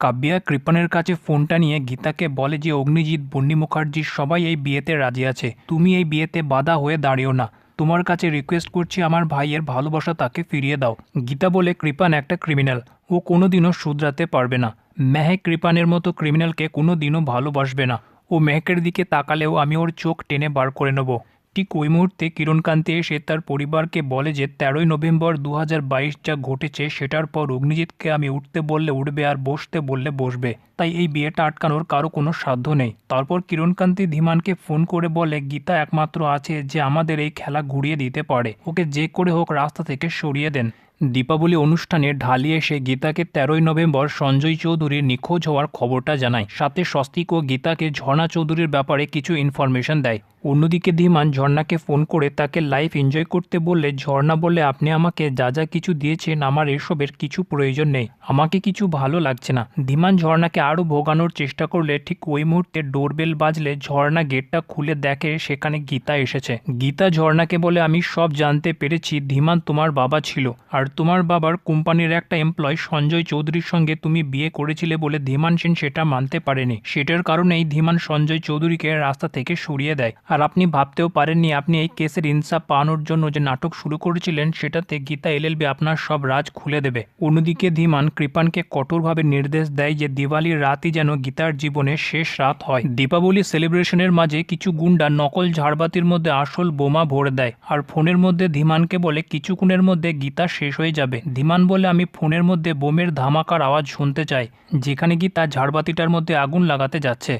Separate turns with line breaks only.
কাব্যা কৃপণের কাছে ফোনটা নিয়ে গীতাকে বলে যে, অগ্নিজিৎ বন্ডি মুখার্জি সবাই এই বিয়েতে রাজি আছে। তুমি এই বিয়েতে বাধা হয়ে দাঁড়িও না। তোমার কাছে রিকোয়েস্ট করছি আমার ভাইয়ের ভালোবাসা তাকে ফিরিয়ে দাও। গীতা বলে, কৃপান একটা ক্রিমিনাল ও কোনোদিনও শুধরাতে পারবে না। মেহেক কৃপানের মতো ক্রিমিনালকে কোনোদিনও ভালোবাসবে না। ও মেহেকের দিকে তাকালেও আমি ওর চোখ টেনে বার করে নেব। ঠিক ওই মুহূর্তে কিরণকান্তি এসে তার পরিবারকে বলে যে, তেরোই নভেম্বর দু হাজার বাইশ যা ঘটেছে, সেটার পর অগ্নিজিৎকে আমি উঠতে বললে উঠবে আর বসতে বললে বসবে। তাই এই বিয়েটা আটকানোর কারও কোনো সাধ্য নেই। তারপর কিরণকান্তি ধীমানকে ফোন করে বলে, গীতা একমাত্র আছে যে আমাদের এই খেলা ঘুরিয়ে দিতে পারে। ওকে যে করে হোক রাস্তা থেকে সরিয়ে দেন। দীপাবলি অনুষ্ঠানে ঢালি এসে গীতাকে তেরোই নভেম্বর সঞ্জয় চৌধুরীর নিখোঁজ হওয়ার খবরটা জানায়। সাথে স্বস্তিক ও গীতাকে ঝর্ণা চৌধুরীর ব্যাপারে কিছু ইনফরমেশন দেয়। অন্যদিকে ধীমান ঝর্ণাকে ফোন করে তাকে লাইফ এনজয় করতে বললে, ঝর্ণা বলে আপনি আমাকে যা যা কিছু দিয়েছেন, আমার এসবের কিছু প্রয়োজন নেই। আমাকে কিছু ভালো লাগছে না। ধীমান ঝর্ণাকে আরও ভোগানোর চেষ্টা করলে ঠিক ওই মুহূর্তে ডোরবেল বাজলে ঝর্ণা গেটটা খুলে দেখে সেখানে গীতা এসেছে। গীতা ঝর্ণাকে বলে, আমি সব জানতে পেরেছি, ধীমান তোমার বাবা ছিল। আর তোমার বাবার কোম্পানির একটা এমপ্লয় সঞ্জয় চৌধুরীর সঙ্গে তুমি বিয়ে করেছিলে বলে ধীমান সেন সেটা মানতে পারেনি। সেটার কারণেই ধীমান সঞ্জয় চৌধুরীকে রাস্তা থেকে সরিয়ে দেয়। আর আপনি ভাবতেও পারেননি আপনি এই কেসের ইনসাফ পাওয়ানোর জন্য যে নাটক শুরু করেছিলেন, সেটাতে গীতা এলএলবি আপনার সব রাজ খুলে দেবে। অন্যদিকে ধীমান কৃপানকে কঠোরভাবে নির্দেশ দেয় যে দিওয়ালির রাতই যেন গীতার জীবনে শেষ রাত হয়। দীপাবলি সেলিব্রেশনের মাঝে কিছু গুন্ডা নকল ঝাড়বাতির মধ্যে আসল বোমা ভরে দেয়। আর ফোনের মধ্যে ধীমানকে বলে, কিছুক্ষণের মধ্যে গীতা শেষ হয়ে যাবে। ধীমান বলে আমি ফোনের মধ্যে বোমের ধামাকার আওয়াজ শুনতে চাই, যেখানে কি তার ঝাড়বাতিটার মধ্যে আগুন লাগাতে যাচ্ছে।